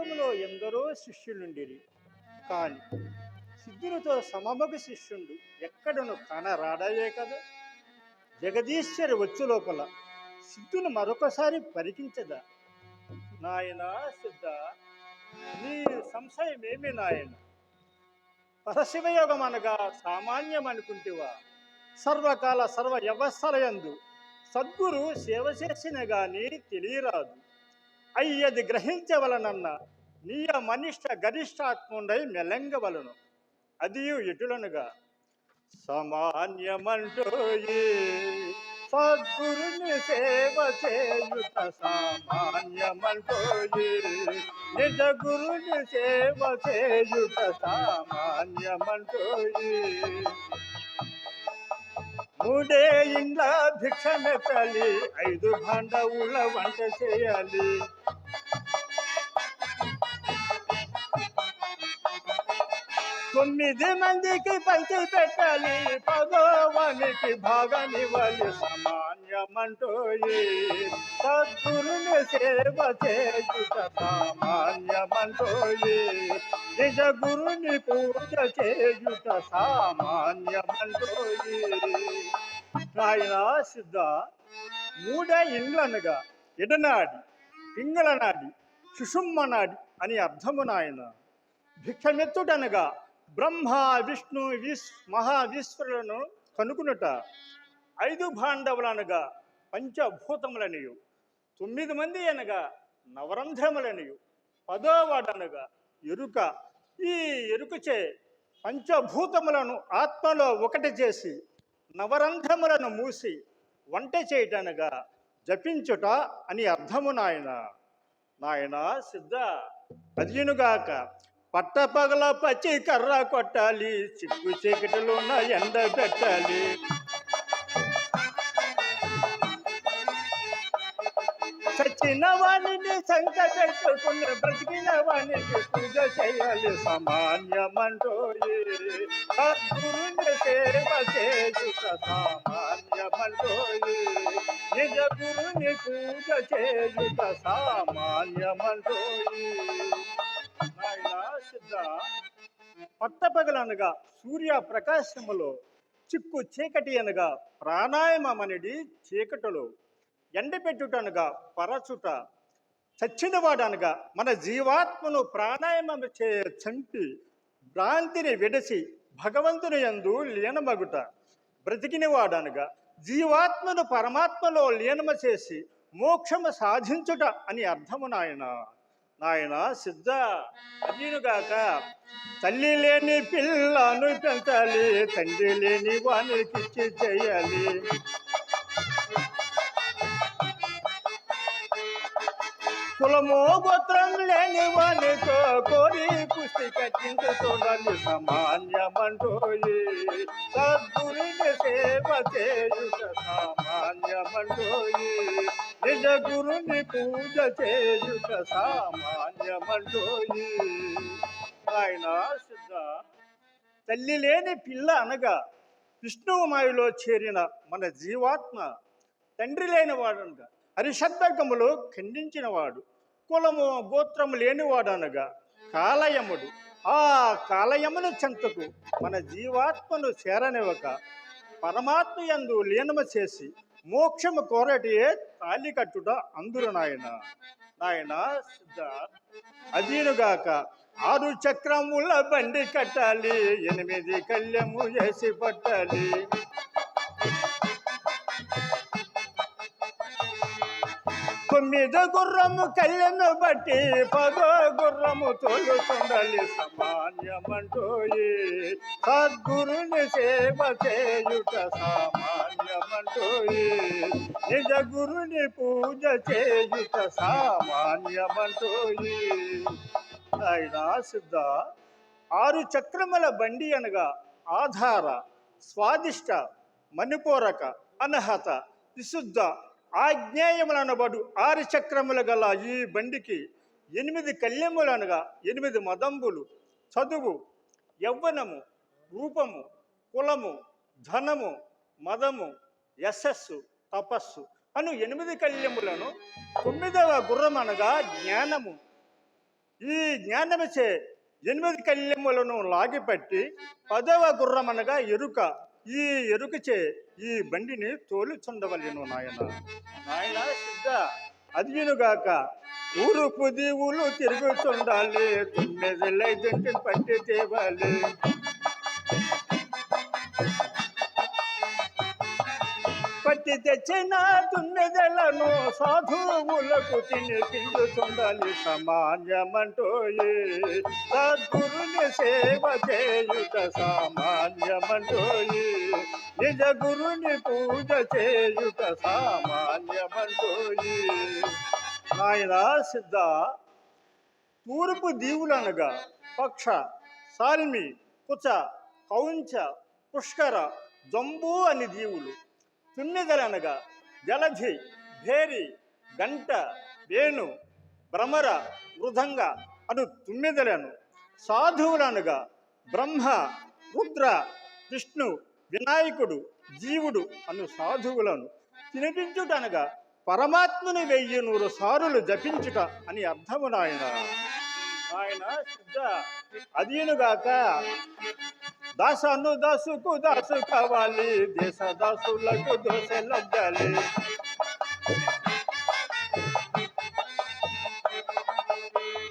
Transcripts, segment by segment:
లోకములో ఎందరో శిష్యులుండిరి. కాని సిద్ధులతో సమమగు శిష్యుండు ఎక్కడను కనరాడలే కదా. జగదీశ్వరి వచ్చు లోపల సిద్ధును మరొకసారి పరికించదా. నాయన సిద్ధ నీ సంశయమేమి నాయన? పరశివయోగం అనగా సామాన్యం అనుకుంటేవా సర్వకాల సర్వ వ్యవస్థలయందు సద్గురు సేవ చేసిన గాని తెలియరాదు. అయ్యది గ్రహించవలనన్న నీయ మనిష్ట గరిష్టాత్ముండై మెలంగవలను. అది ఎటులనుగా? సమాన్యమంటూ సద్గురుని సేవ చేయుట సామాన్యమంటూ నిజ గురుని సేవ చేయుట సామాన్యమంటూ మూడే ఇండ్ల భిక్షమెత్తలి ఐదు భాండవుల వంట చేయాలి. తొమ్మిది మందికి పంచి పెట్టాలి పదోవానికి భాగనివ్వాలి. సామాన్యమంటోయి సద్గురుని సేవ చేయుట సామాన్యమంటూ నిజ గురుని పూజ చేయుట సామాన్యమంటూ నాయన సిద్ధ మూడే ఇండ్లనగా ఎడనాడి పింగళనాడి సుషుమ్మనాడి అని అర్థము నాయన. భిక్షమెత్తుటనగా బ్రహ్మ విష్ణు విశ్ మహావిశ్వరులను కనుకునుట ఐదు భాండవులనగా పంచభూతములనియు. తొమ్మిది మంది అనగా నవరంధ్రములనియు. పదోవాడనగా ఎరుక. ఈ ఎరుకచే పంచభూతములను ఆత్మలో ఒకటి చేసి నవరంధ్రములను మూసి వంట చేయటనగా జపించుట అని అర్థము నాయన. నాయన సిద్ధ. అదియునుగాక పట్టపగల పచ్చి కర్ర కొట్టాలి చిక్కు చీకటిలోన ఎండ పెట్టాలి. చచ్చిన వాణిని సంక పెట్టుకుని బ్రతికిన వాణికి పూజ చేయాలి సామాన్యమంటోయి. సద్గురుని సేవ చేయుట సామాన్యమంటోయి. నిజ గురుని పూజ చేయుట సామాన్యమంటోయి. సిద్ధ. పట్టపగలనగా సూర్య ప్రకాశములో చిక్కు చీకటి అనగా ప్రాణాయామమనిది చీకటిలో. ఎండపెట్టుటనగా పరచుట. చచ్చినవాడనగా మన జీవాత్మను ప్రాణాయామం చే చంపి భ్రాంతిని విడసి భగవంతుని యందు లీనమగుట. బ్రతికినవాడనగా జీవాత్మను పరమాత్మలో లీనమ చేసి మోక్షము సాధించుట అని అర్థము నాయన. నాయన సిద్ధ అర్జునుగాక తల్లి లేని పిల్లను పెంచాలి తండ్రి లేని వానికి చేయాలి. కులము గోత్రం లేని వానితో కోరి పుష్టి కట్టించు చూడాలి సామాన్యమంటోయి. సద్గురుని సేవ చేయుట సామాన్యమంటోయి. నిజ గురుని పూజ చేయుట సామాన్యమంటోయి ఆయన సిద్ధ తల్లి లేని పిల్ల అనగా విష్ణువు మాయలో చేరిన మన జీవాత్మ తండ్రి లేనివాడు అనగా హరిషద్వర్గములు ఖండించినవాడు కులము గోత్రము లేనివాడు అనగా కాలయముడు. ఆ కాలయమును చెంతకు మన జీవాత్మను చేరనివ్వక పరమాత్మ యందు లీనమ చేసి మోక్షము కోరటియే తాలి కట్టుట అందురు నాయన. నాయన సిద్ధ. అదీనుగాక ఆరు చక్రముల బండి కట్టాలి ఎనిమిది కళ్యము చేసి పట్టాలి. తొమ్మిది గుర్రము కళ్ళను బట్టి పదో గుర్రము తోలుతుండాలి సామాన్యమంటోయి సద్గురుని సేవ చేయుట సామాన్యమంటోయి నిజ గురుని పూజ చేయుట సామాన్యమంటోయి అయినా సిద్ధ ఆరు చక్రముల బండి అనగా ఆధార స్వాదిష్ట మణిపూరక అనహత విశుద్ధ ఆజ్ఞేయములనబడు ఆరు చక్రములు గల ఈ బండికి ఎనిమిది కళ్యములనగా ఎనిమిది మదంబులు. చదువు యవ్వనము రూపము కులము ధనము మదము యశస్సు తపస్సు అను ఎనిమిది కళ్యములను తొమ్మిదవ గుర్రం అనగా జ్ఞానము. ఈ జ్ఞానమచే ఎనిమిది కళ్యములను లాగిపట్టి పదవ గుర్రమనగా ఎరుక. ఈ ఎరుకచే ఈ బండిని తోలుచుండవలను నాయన. నాయన సిద్ధ. అదియునుగాక ఊరుపు దీవులు తిరుగుతుండాలి తొమ్మిది పట్టి తేవాలి. పట్టి తెచ్చిన తుమ్మెదలను సాధువులకు తినిపించుతుండాలి సామాన్యమంటోయే సద్గురుని సేవ చేయుట సామాన్యమంటోయే నిజ గురుని పూజ చేయుట సామాన్యమంటోయే నాయన సిద్ధ తూర్పు దీవులనగా పక్ష సాల్మి కుచ కౌంచ పుష్కర జంబూ అని దీవులు తుమ్మిదలనగా జలధి భేరి గంట వేణు భ్రమర మృదంగ అను తుమ్మిదలను సాధువులనగా బ్రహ్మ రుద్ర విష్ణు వినాయకుడు జీవుడు అను సాధువులను తినిపించుటనగా పరమాత్మని వెయ్యి నూరు సారులు జపించుట అని అర్థము నాయన. ఆయన సిద్ధ అదీనుగాక. దాసను దాసుకు దాసు కావాలి దేశ దాసులకు దోశ లగ్గాలి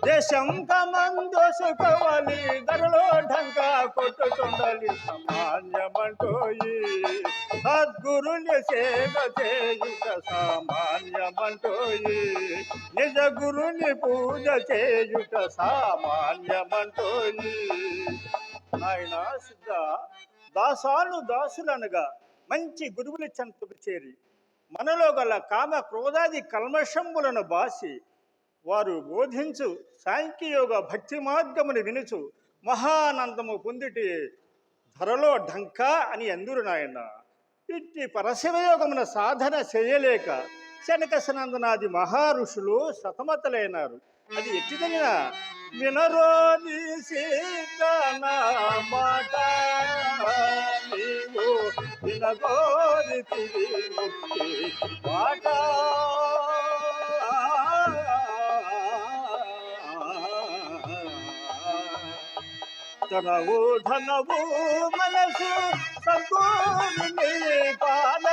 దేశం కమం దోసుకోవాలి ధరలో ఢంకా కొట్టుకుండాలి సామాన్యమంటోయి సద్గురుని సేవ చేయుట సామాన్యమంటోయి నిజ గురుని పూజ చేయుట సామాన్యమంటోయి ఆయన సిద్ధ. దాసాను దాసులనగా మంచి గురువుల చెంతకు చేరి మనలో గల కామ క్రోధాది కల్మషంబులను బాసి వారు బోధించు సాంఖ్యయోగ భక్తి మార్గమును వినుచు మహానందము పొందిటి ధరలో ఢంక అని అందురు నాయన. ఇట్టి పరశివయోగమున సాధన చేయలేక శనకసనందనాది మహారుషులు సతమతలైనారు. అది వినరో నీ సీతన మాట. నీవు వినగోరి ముక్తి మాట. తనవు ధనవు మనసు సంతోని పాల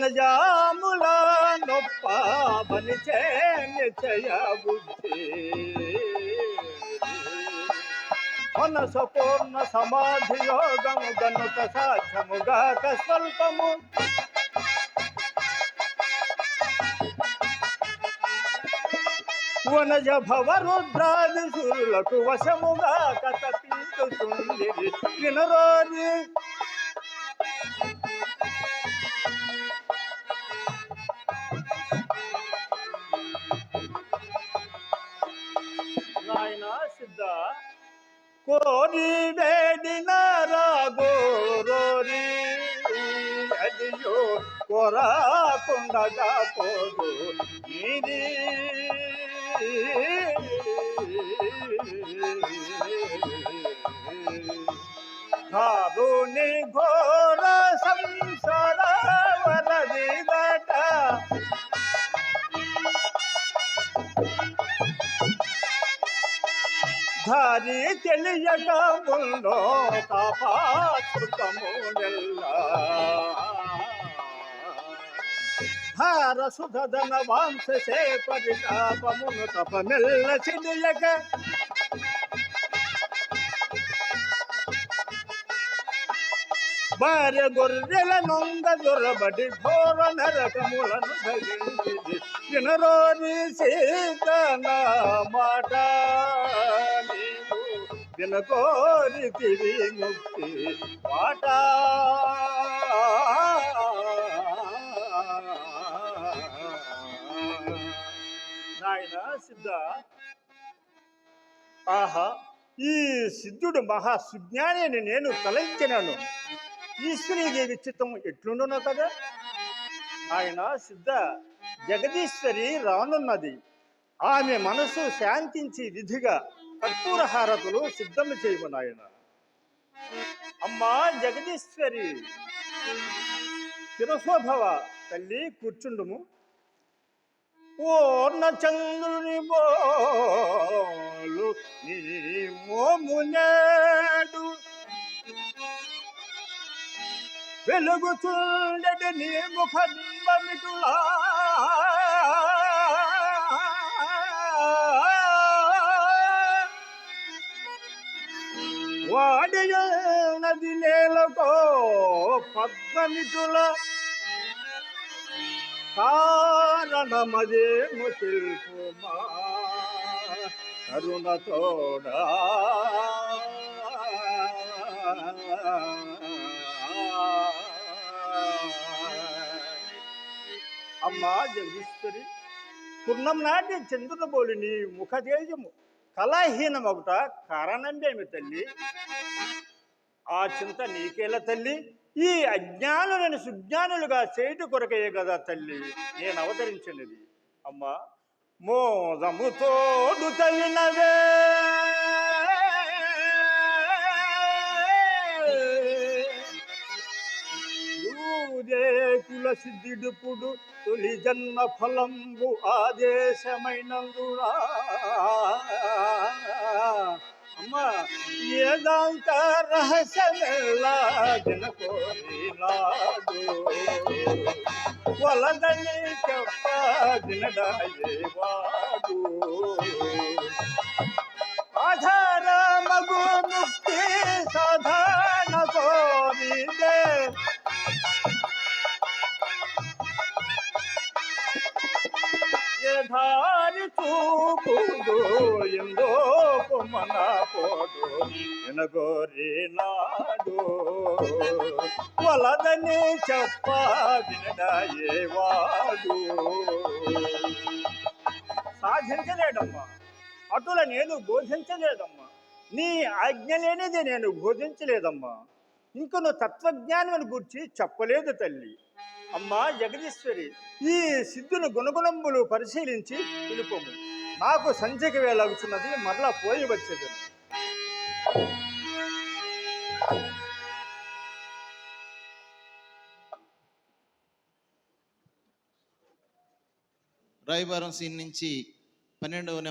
వనజాముల నొప్ప బలిచే నిశ్చయ బుద్ధి మనస పూర్ణ సమాధి యోగము గనుక సాధ్యముగా స్వల్పము. వనజ భవరుద్రాది సూర్యులకు వశముగా కథ పీతుతుంది వినరోజు కోరి వేడిన రాగోరోరి అదియో కొరాకుండగా పోదు నీది ధారుని ఘోర సంసార అని తెలియక ముల్లో కాపాసుతము హార సుధన వాంశే పరితాపమును తపమెల్ల చిలియక. భార్య గొర్రెల నొంగ దొరబడి ఘోర నరకములను భజించింది వినరోని సీతన మాట వినకోరితివి ముక్తి మాట నాయన సిద్ధ. ఆహా ఈ సిద్ధుడు మహా సుజ్ఞాని అని నేను తలంచినాను. ఈశ్వరీదేవి చిత్తం ఎట్లుండునో కదా? ఆయన సిద్ధ. జగదీశ్వరి రానున్నది. ఆమె మనసు శాంతించి విధిగా కర్పూర హారతులు సిద్ధం చేయము నాయన. అమ్మా జగదీశ్వరి శిరసోభవ తల్లి కూర్చుండుము. ఓర్ణ చంద్రుని బోలు నీ మోమునేడు వెలుగుచుండటి నీ ముఖ బింబమిటులా నేలకో పద్మమిటుల కారణమదేము తెలుపుమా కరుణతోడా అమ్మా జగదీశ్వరి పూర్ణం నాటి చంద్రుల బోలిని ముఖ తేజము. కళాహీనమగుట కారణమేమి తల్లి? ఆ చింత నీకేలా తల్లి? ఈ అజ్ఞానులను సుజ్ఞానులుగా చేయుట కొరకే కదా తల్లి. నేను అవతరించినది. అమ్మా మోదముతోడు తోడు తల్లినవే కుల సిద్ధిడుపుడు తొలి జన్మ ఫలంబు ఆదేశమైనందునా. అమ్మా ఏదాంత రహస్యమెల్లా జనకోరినాడు వలదని చెప్పదినడాయే వాడు. ఆధార మగు ముక్తి ఎధారి చూపుడు ఎందో మన పోడు ఎనగోరి నాడు. వలదని చెప్ప వినడాయేవాడు సాధించలేడమ్మా అటుల నేను బోధించలేదమ్మా. నీ ఆజ్ఞ లేనిది నేను బోధించలేదమ్మా. ఇంకను తత్వజ్ఞానం గురించి చెప్పలేదు తల్లి. అమ్మా జగదీశ్వరి ఈ సిద్ధుని గుణగుణంబులు పరిశీలించి తెలుపము. నాకు సంధ్యకి వేలాగుతున్నది మరలా పోయి వచ్చేది. రాయబారం సీన్ నుంచి పన్నెండవ నెంబర్